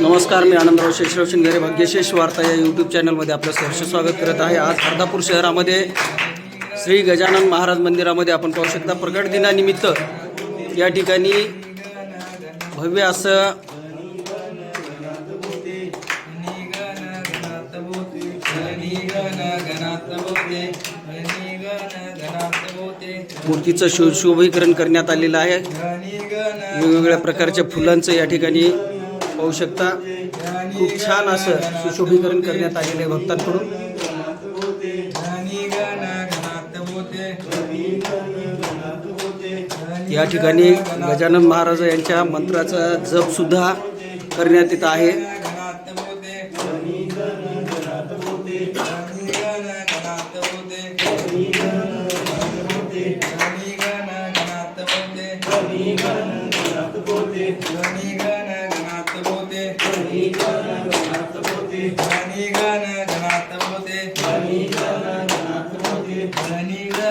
नमस्कार मी आनंदराव शेषराव शिंगारे भाग्यशेष वार्ता या यूट्यूब चॅनलमध्ये आपलं सहर्ष स्वागत करत आहे. आज अर्धापूर शहरामध्ये श्री गजानन महाराज मंदिरामध्ये आपण पाहू शकता प्रकट दिनानिमित्त या ठिकाणी भव्य असं मूर्तीचं शो शोभीकरण करण्यात आलेलं आहे. वेगवेगळ्या प्रकारच्या फुलांचं या ठिकाणी पाहू शकता. खूप छान असं सुशोभीकरण करण्यात आलेलं आहे भक्तांकडून. या ठिकाणी गजानन महाराज यांच्या मंत्राचा जप सुद्धा करण्यात येत आहे.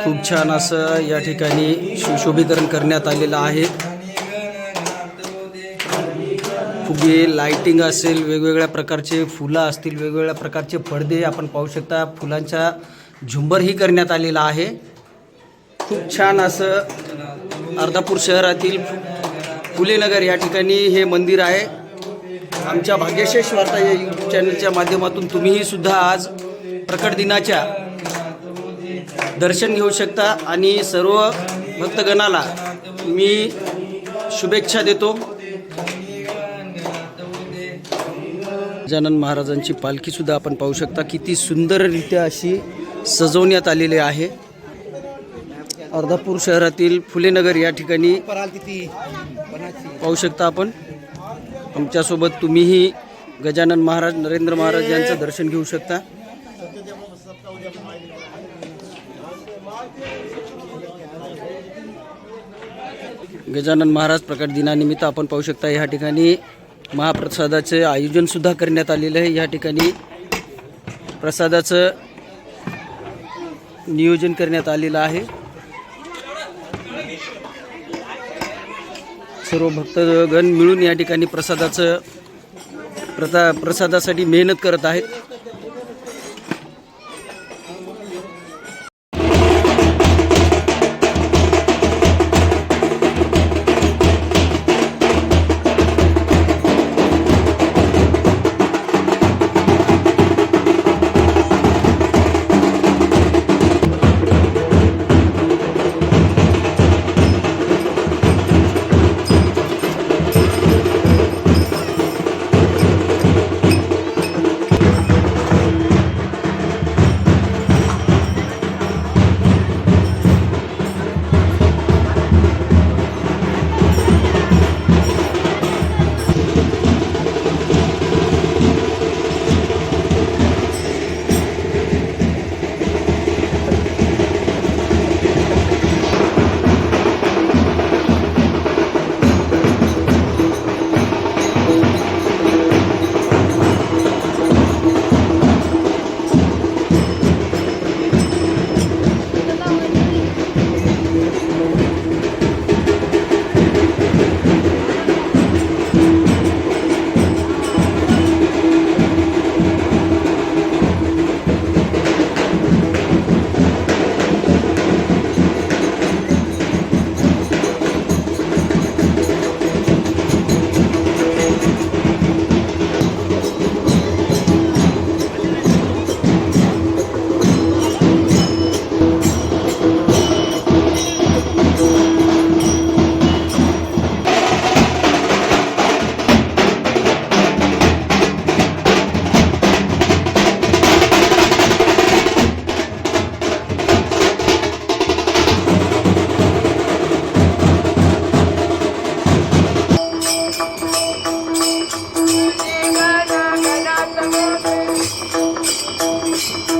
खूप छान असं या ठिकाणी सुशोभीकरण करण्यात आलेलं आहे. फुगे लाइटिंग असेल वेगवेगळ्या प्रकारचे फुलं असतील वेगवेगळ्या प्रकारचे पडदे आपण पाहू शकता. फुलांचा झुंबरही करण्यात आलेला आहे. खूप छान असं अर्धापूर शहरातील फुलेनगर या ठिकाणी हे मंदिर आहे. आमच्या भाग्यशेष वार्ता या यूट्यूब चॅनलच्या माध्यमातून तुम्हीही सुद्धा आज प्रकट दिनाच्या दर्शन घेऊ शकता आणि सर्व भक्तगणाला मी शुभेच्छा देतो. गजानन महाराजांची पालखी सुद्धा आपण पाहू शकता. किती सुंदररित्या अशी सजवण्यात आलेली आहे. अर्धापूर शहरातील फुलेनगर या ठिकाणी पाहू शकता आपण. आमच्यासोबत तुम्हीही गजानन महाराज नरेंद्र महाराज यांचं दर्शन घेऊ शकता. गजानन महाराज प्रकट दिनानिमित्त आपण पाहू शकता या ठिकाणी महाप्रसादाचे आयोजन सुद्धा करण्यात आलेलं आहे. या ठिकाणी प्रसादाचं नियोजन करण्यात आलेलं आहे. सर्व भक्तगण मिळून या ठिकाणी प्रसादाचं प्रता प्रसादासाठी मेहनत करत आहेत.